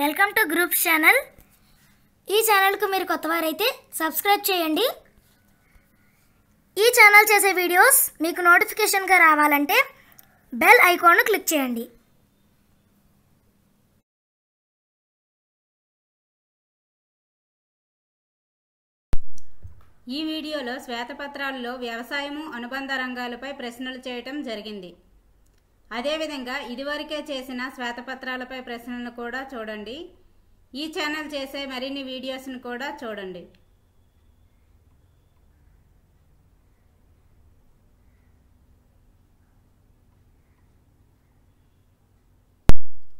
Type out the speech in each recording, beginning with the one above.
Welcome to group channel. ఈ ఛానల్కు మీరు కొత్తవారైతే సబ్స్క్రైబ్ చేయండి. ఈ ఛానల్ చేసే వీడియోస్ మీకు నోటిఫికేషన్గా రావాలంటే బెల్ ఐకాన్ను క్లిక్ చేయండి. ఈ వీడియోలో శ్వేతపత్రాల్లో వ్యవసాయము అనుబంధ రంగాలపై ప్రశ్నలు చేయటం జరిగింది. అదేవిధంగా ఇదివరకే చేసిన శ్వేతపత్రాలపై ప్రశ్నలను కూడా చూడండి. ఈ ఛానల్ చేసే మరిన్ని వీడియోస్ను కూడా చూడండి.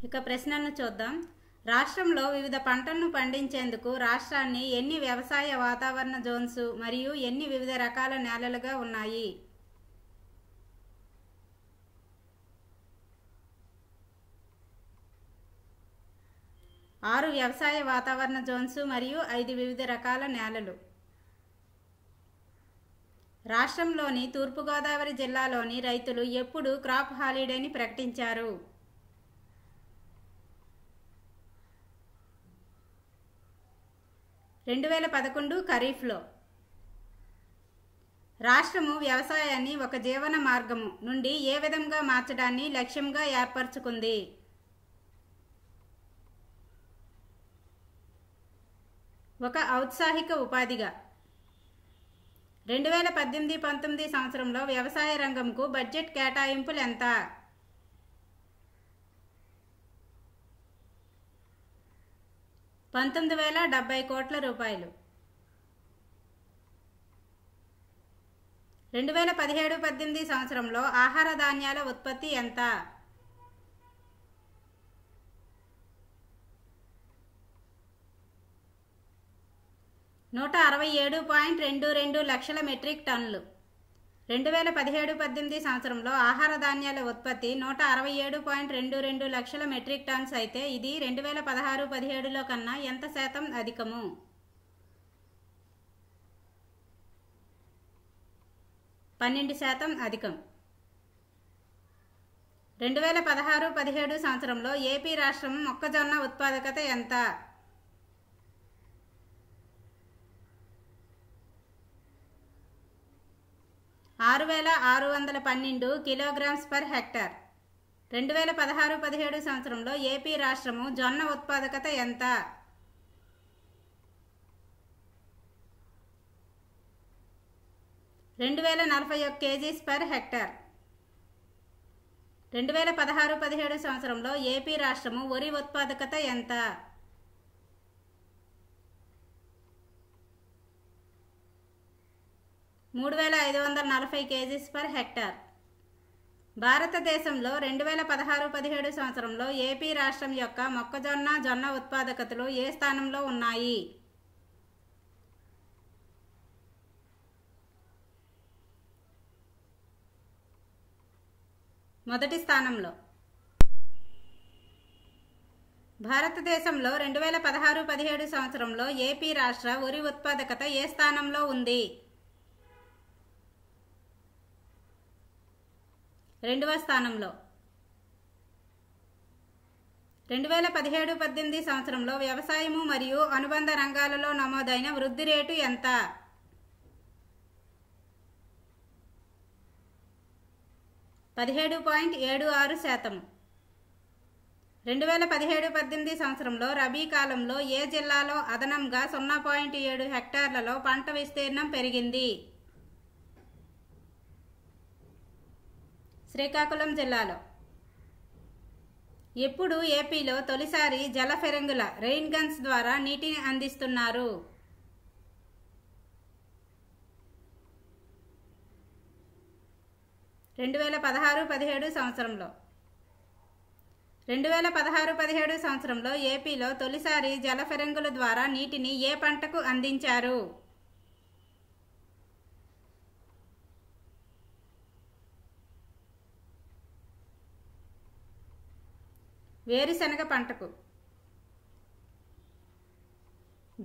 ఇక ప్రశ్నలను చూద్దాం. రాష్ట్రంలో వివిధ పంటలను పండించేందుకు రాష్ట్రాన్ని ఎన్ని వ్యవసాయ వాతావరణ జోన్స్ మరియు ఎన్ని వివిధ రకాల నేలలుగా ఉన్నాయి? ఆరు వ్యవసాయ వాతావరణ జోన్స్ మరియు ఐదు వివిధ రకాల నేలలు. రాష్ట్రంలోని తూర్పుగోదావరి జిల్లాలోని రైతులు ఎప్పుడు క్రాప్ హాలిడేని ప్రకటించారు. రెండు వేల పదకొండు ఖరీఫ్లో. రాష్ట్రము వ్యవసాయాన్ని ఒక జీవన మార్గము నుండి ఏ విధంగా మార్చడాన్ని లక్ష్యంగా ఏర్పరచుకుంది? ఒక ఔత్సాహిక ఉపాధిగా. రెండు వేల పద్దెనిమిది పంతొమ్మిది సంవత్సరంలో వ్యవసాయ రంగంకు బడ్జెట్ కేటాయింపులు ఎంత? పంతొమ్మిది వేల డెబ్బై కోట్ల రూపాయలు. రెండు వేల పదిహేడు పద్దెనిమిది సంవత్సరంలో ఆహార ధాన్యాల ఉత్పత్తి ఎంత? నూట అరవై ఏడు పాయింట్ రెండు రెండు లక్షల మెట్రిక్ టన్నులు. రెండు వేల పదిహేడు పద్దెనిమిది సంవత్సరంలో ఆహార ధాన్యాల ఉత్పత్తి నూట అరవై ఏడు పాయింట్ రెండు రెండు లక్షల మెట్రిక్ టన్స్ అయితే ఇది రెండు వేల పదహారు పదిహేడులో కన్నా ఎంత శాతం అధికము? పన్నెండు శాతం అధికం. రెండు వేల పదహారు పదిహేడు సంవత్సరంలో ఏపీ రాష్ట్రం మొక్కజొన్న ఉత్పాదకత ఎంత? ఆరు వేల ఆరు వందల పన్నెండు కిలోగ్రామ్స్ పర్ హెక్టార్. రెండు వేల పదహారు పదిహేడు సంవత్సరంలో ఏపీ రాష్ట్రము జొన్న ఉత్పాదకత ఎంత? రెండు వేల నలభై ఒక్క కేజీస్ పర్ హెక్టార్. రెండు వేల పదహారు పదిహేడు సంవత్సరంలో ఏపీ రాష్ట్రము వరి ఉత్పాదకత ఎంత? మూడు వేల ఐదు వందల నలభై కేజీస్ పర్ హెక్టార్. భారతదేశంలో రెండు వేల పదహారు పదిహేడు సంవత్సరంలో ఏపీ రాష్ట్రం యొక్క మొక్కజొన్న జొన్న ఉత్పాదకతలు ఏ స్థానంలో ఉన్నాయి? మొదటి స్థానంలో. భారతదేశంలో రెండు వేల పదహారు పదిహేడు సంవత్సరంలో ఏపీ రాష్ట్ర ఉరి ఉత్పాదకత ఏ స్థానంలో ఉంది? రెండవ స్థానంలో. రెండు వేల పదిహేడు పద్దెనిమిది సంవత్సరంలో వ్యవసాయము మరియు అనుబంధ రంగాలలో నమోదైన వృద్ధి రేటు ఎంత? పదిహేడు పాయింట్ ఏడు ఆరు శాతం రెండు వేల పదిహేడు పద్దెనిమిది సంవత్సరంలో రబీ కాలంలో ఏ జిల్లాలో అదనంగా సున్నా పాయింట్ ఏడు హెక్టార్లలో పంట విస్తీర్ణం పెరిగింది? శ్రీకాకుళం జిల్లాలో. ఎప్పుడు ఏపీలో తొలిసారి జలఫెరంగుల రెయిన్ గన్స్ ద్వారా నీటిని అందిస్తున్నారు. రెండు వేల పదహారు పదిహేడు సంవత్సరంలో. రెండు వేల పదహారు పదిహేడు సంవత్సరంలో ఏపీలో తొలిసారి జలఫెరంగుల ద్వారా నీటిని ఏ పంటకు అందించారు? వేరుశనగ పంటకు.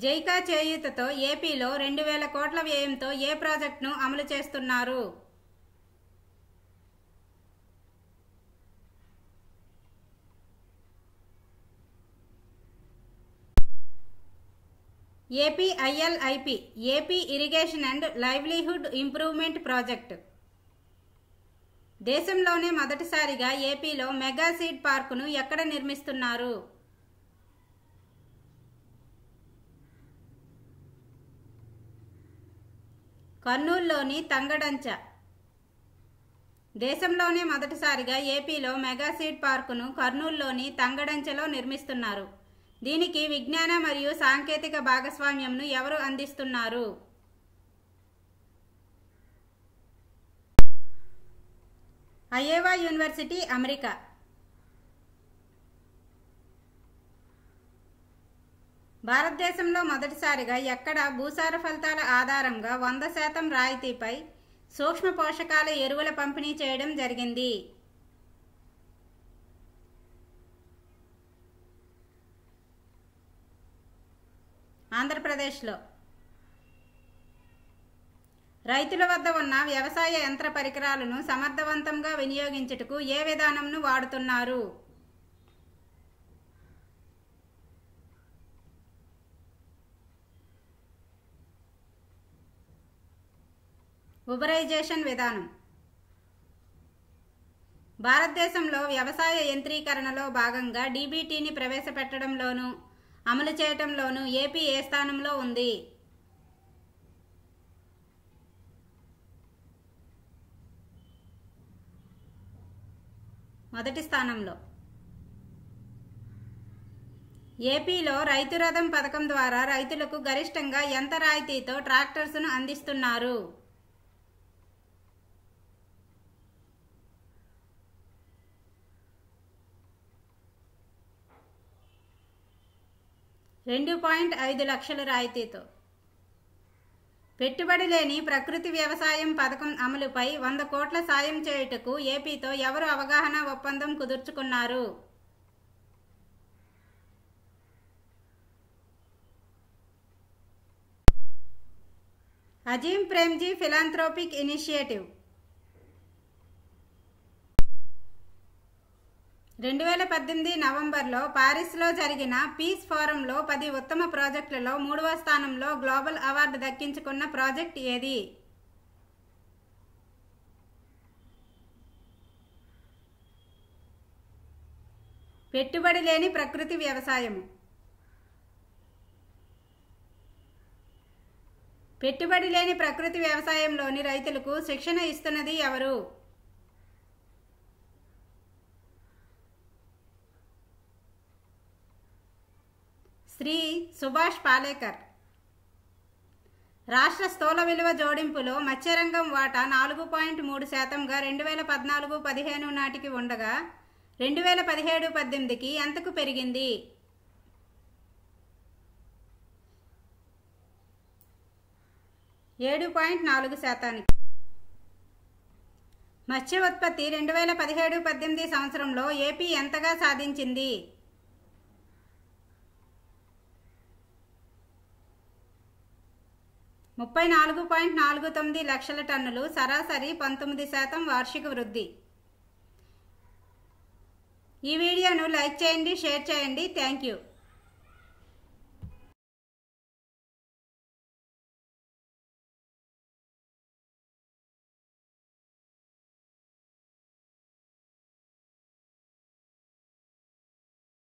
జైకా చేయూతతో ఏపీలో రెండు వేల కోట్ల వ్యయంతో ఏ ప్రాజెక్టును అమలు చేస్తున్నారు? APILIP AP irrigation and livelihood improvement project. దేశంలోనే మొదటిసారిగా ఏపీలో మెగా సీడ్ పార్కును ఎక్కడ నిర్మిస్తున్నారు? కర్నూలులోని తంగడంచ. దేశంలోనే మొదటిసారిగా ఏపీలో మెగా సీడ్ పార్కును కర్నూలులోని తంగడంచలో నిర్మిస్తున్నారు. దీనికి విజ్ఞాన మరియు సాంకేతిక భాగస్వామ్యంను ఎవరు అందిస్తున్నారు? అయేవా యూనివర్సిటీ అమెరికా భారతదేశంలో మొదటిసారిగా ఎక్కడ భూసార ఫలితాల ఆధారంగా వంద శాతం రాయితీపై సూక్ష్మ పోషకాల ఎరువుల పంపిణీ చేయడం జరిగింది. ఆంధ్రప్రదేశ్లో రైతుల వద్ద ఉన్న వ్యవసాయ యంత్ర పరికరాలను సమర్థవంతంగా వినియోగించుటకు ఏ విధానంను వాడుతున్నారు? ఉబరైజేషన్ విధానం. భారతదేశంలో వ్యవసాయ యంత్రీకరణలో భాగంగా డీబీటీని ప్రవేశపెట్టడంలోనూ అమలు చేయటంలోనూ ఏపీ ఏ స్థానంలో ఉంది? మొదటి స్థానంలో. ఏపీలో రైతు రథం పథకం ద్వారా రైతులకు గరిష్టంగా ఎంత రాయితీతో ట్రాక్టర్స్ను అందిస్తున్నారు? రెండు పాయింట్ ఐదు లక్షల రాయితీతో. పెట్టుబడి లేని ప్రకృతి వ్యవసాయం పథకం అమలుపై వంద కోట్ల సాయం చేయుటకు ఏపీతో ఎవరు అవగాహన ఒప్పందం కుదుర్చుకున్నారు? అజీం ప్రేమ్జీ ఫిలాంథ్రోపిక్ ఇనిషియేటివ్ రెండు వేల పద్దెనిమిది నవంబర్లో పారిస్లో జరిగిన పీస్ ఫోరంలో పది ఉత్తమ ప్రాజెక్టులలో మూడవ స్థానంలో గ్లోబల్ అవార్డు దక్కించుకున్న ప్రాజెక్ట్ ఏది? పెట్టుబడి లేని ప్రకృతి వ్యవసాయము. పెట్టుబడి లేని ప్రకృతి వ్యవసాయంలోని రైతులకు శిక్షణ ఇస్తున్నది ఎవరు? శ్రీ సుభాష్ పాలేకర్. రాష్ట్ర స్థూల విలువ జోడింపులో మత్స్యరంగం వాటా నాలుగు పాయింట్ మూడు శాతంగా రెండు వేల పద్నాలుగు పదిహేను నాటికి ఉండగా రెండు వేల పదిహేడు పద్దెనిమిదికి ఎంతకు పెరిగింది? ఏడు పాయింట్ నాలుగు శాతానికి. మత్స్య ఉత్పత్తి రెండు వేల పదిహేడు పద్దెనిమిది సంవత్సరంలో ఏపీ ఎంతగా సాధించింది? ముప్పై నాలుగు పాయింట్ నాలుగు తొమ్మిది లక్షల టన్నులు సరాసరి పంతొమ్మిది శాతం వార్షిక వృద్ధి. ఈ వీడియోను లైక్ చేయండి షేర్ చేయండి. Thank you.